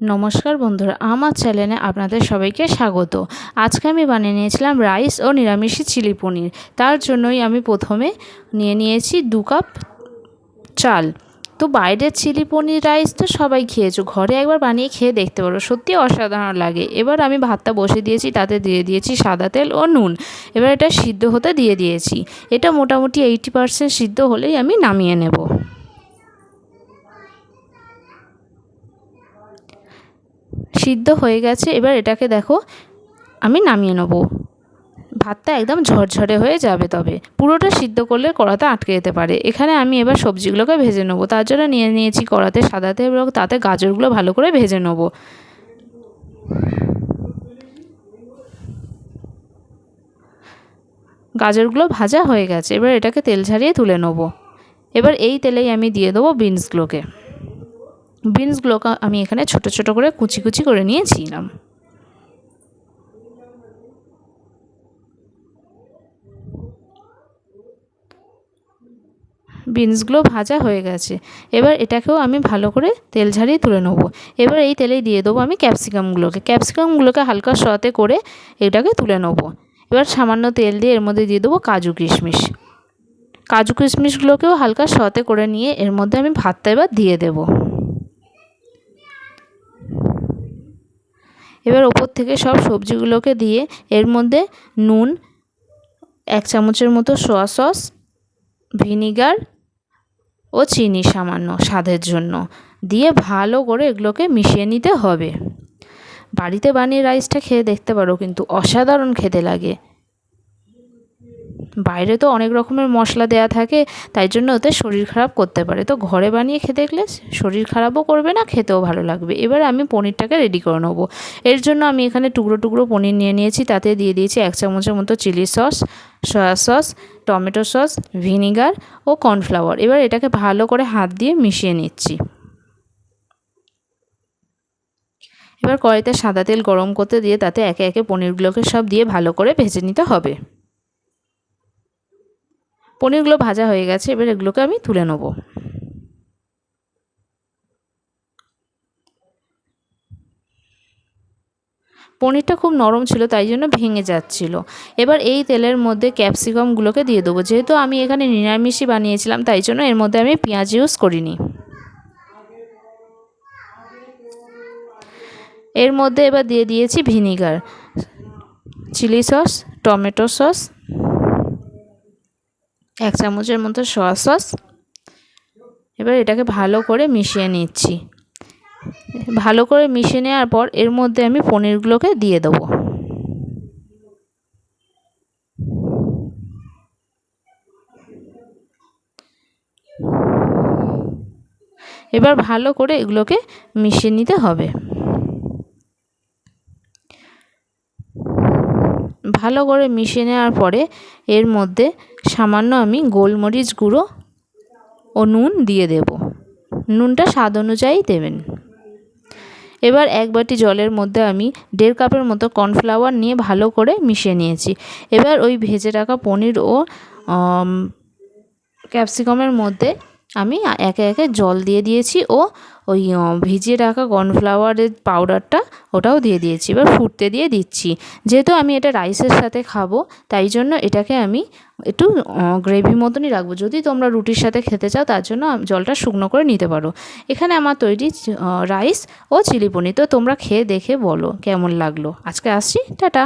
নমস্কার বন্ধুরা, আমার চ্যানেলে আপনাদের সবাইকে স্বাগত। আজকে আমি বানিয়ে নিয়েছিলাম রাইস ও নিরামিষি চিলি পনির। তার জন্যই আমি প্রথমে নিয়ে নিয়েছি দু কাপ চাল। তো বাইরের চিলি পনির রাইস তো সবাই খেয়েছো, ঘরে একবার বানিয়ে খেয়ে দেখতে পারো, সত্যি অসাধারণ লাগে। এবার আমি ভাতটা বসে দিয়েছি, তাতে দিয়ে দিয়েছি সাদা তেল ও নুন। এবার এটা সিদ্ধ হতে দিয়ে দিয়েছি। এটা মোটামুটি এইটি পারসেন্ট সিদ্ধ হলেই আমি নামিয়ে নেব। সিদ্ধ হয়ে গেছে, এবার এটাকে দেখো, আমি নামিয়ে নেব। ভাতটা একদম ঝরঝরে হয়ে যাবে তবে। পুরোটা সিদ্ধ করলে কড়াতে আটকে যেতে পারে। এখানে আমি এবার সবজিগুলোকে ভেজে নেব। তার জন্য নিয়ে নিয়েছি কড়াতে সাদাতে এবং তাতে গাজরগুলো ভালো করে ভেজে নেব। গাজরগুলো ভাজা হয়ে গেছে। এবার এটাকে তেল ঝারিয়ে তুলে নেব। এবার এই তেলেই আমি দিয়ে দেবো বিনসগুলোকে বিনসগুলোকে আমি এখানে ছোট ছোট করে কুচি কুচি করে নিয়েছিলাম। বিনসগুলো ভাজা হয়ে গেছে। এবার এটাকেও আমি ভালো করে তেল ঝারিয়ে তুলে নেব। এবার এই তেলেই দিয়ে দেবো আমি ক্যাপসিকামগুলোকে। ক্যাপসিকামগুলোকে হালকা সতে করে এটাকে তুলে নেব। এবার সামান্য তেল দিয়ে এর মধ্যে দিয়ে দেবো কাজু কিশমিশ। কাজু কিশমিশগুলোকেও হালকা সতে করে নিয়ে এর মধ্যে আমি ভাতটা এবার দিয়ে দেবো। এবার ওপর থেকে সব সবজিগুলোকে দিয়ে এর মধ্যে নুন, এক চামচের মতো সোয়া সস ভিনিগার ও চিনি সামান্য স্বাদের জন্য দিয়ে ভালো করে এগুলোকে মিশিয়ে নিতে হবে। বাড়িতে বানিয়ে রাইসটা খেয়ে দেখতে পারো কিন্তু অসাধারণ খেতে লাগে। বাইরে তো অনেক রকমের মশলা দেয়া থাকে, তাই জন্য ওতে শরীর খারাপ করতে পারে। তো ঘরে বানিয়ে খেতে গেলে শরীর খারাপও করবে না, খেতেও ভালো লাগবে। এবার আমি পনিরটাকে রেডি করে নেব। এর জন্য আমি এখানে টুকরো টুকরো পনির নিয়ে নিয়েছি, তাতে দিয়ে দিয়েছি এক চামচের মতো chilli sauce, soya sauce, tomato sauce, vinegar ও কর্নফ্লাওয়ার। এবার এটাকে ভালো করে হাত দিয়ে মিশিয়ে নিচ্ছি। এবার কড়াইতে সাদা তেল গরম করতে দিয়ে তাতে একে একে পনিরগুলোকে সব দিয়ে ভালো করে ভেজে নিতে হবে। পনিরগুলো ভাজা হয়ে গেছে, এবার এগুলোকে আমি তুলে নেব। পনিরটা খুব নরম ছিল, তাই জন্য ভেঙে যাচ্ছিল। এবার এই তেলের মধ্যে ক্যাপসিকামগুলোকে দিয়ে দেবো। যেহেতু আমি এখানে নিরামিষই বানিয়েছিলাম, তাই জন্য এর মধ্যে আমি পেঁয়াজ ইউজ করিনি। এর মধ্যে এবার দিয়ে দিয়েছি vinegar, chilli sauce, tomato sauce এক চামচের মতো সয়া সস এবার এটাকে ভালো করে মিশিয়ে নিচ্ছি। ভালো করে মিশিয়ে নেওয়ার পর এর মধ্যে আমি পনিরগুলোকে দিয়ে দেবো। এবার ভালো করে এগুলোকে মিশিয়ে নিতে হবে। ভালো করে মিশিয়ে নেওয়ার পরে এর মধ্যে সামান্য আমি গোলমরিচ গুঁড়ো ও নুন দিয়ে দেব। নুনটা স্বাদ অনুযায়ী দেবেন। এবার এক বাটি জলের মধ্যে আমি দেড় কাপের মতো কর্নফ্লাওয়ার নিয়ে ভালো করে মিশিয়ে নিয়েছি। এবার ওই ভেজে রাখা পনির ও ক্যাপসিকামের মধ্যে আমি একে একে জল দিয়ে দিয়েছি ও ওই ভিজিয়ে রাখা কর্নফ্লাওয়ারের পাউডারটা ওটাও দিয়ে দিয়েছি। এবার ফুটতে দিয়ে দিচ্ছি। যেহেতু আমি এটা রাইসের সাথে খাব, তাই জন্য এটাকে আমি একটু গ্রেভি মতনই রাখব। যদি তোমরা রুটির সাথে খেতে চাও, তার জন্য জলটা শুকনো করে নিতে পারো। এখানে আমার তৈরি রাইস ও চিলি পনির। তো তোমরা খেয়ে দেখে বলো কেমন লাগল। আজকে আসছি, টাটা।